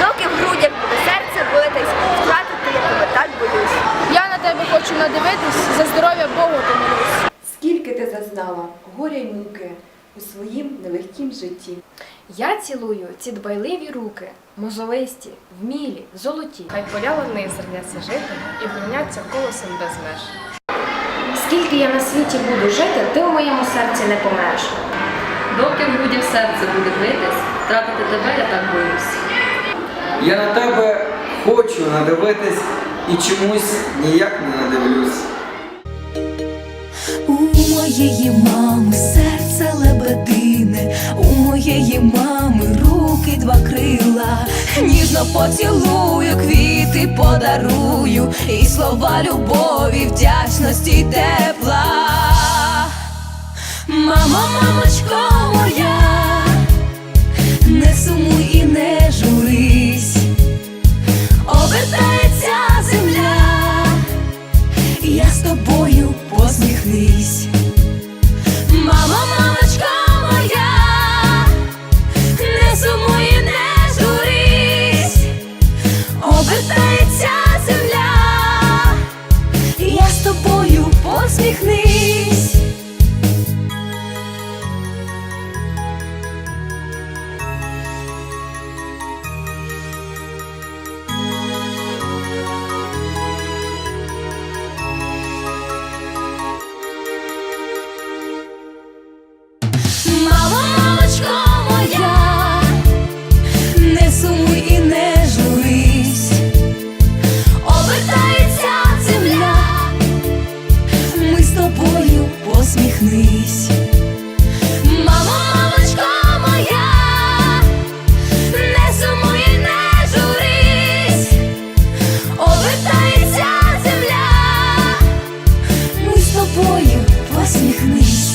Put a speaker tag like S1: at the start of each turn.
S1: доки в грудях буде серце битись, втратити я тебе так боюсь.
S2: Я на тебе хочу надивитись, за здоров'я Богу помолюсь.
S3: Скільки ти зазнала горя й муки у своїм нелегкім житті.
S4: Я цілую ці дбайливі руки, мозолисті, вмілі, золоті.
S5: Хай поля лани зерняться жити і броняться колосом без меж.
S4: Скільки я на світі буду жити, ти у моєму серці не помреш.
S6: Доки в грудях серце буде битись, трапити тебе я так боюсь.
S7: Я на тебе хочу надивитись і чомусь ніяк не надивлюсь.
S8: У моєї мами серце лебедине, у моєї мами руки два крила, ніжно поцілую, квіти подарую, і слова любові, вдячності й тепла. Мамо, мамочко моя, не сумуй. колись. Моя, не сумуй, не журись, обертається земля, ми з посміхнись.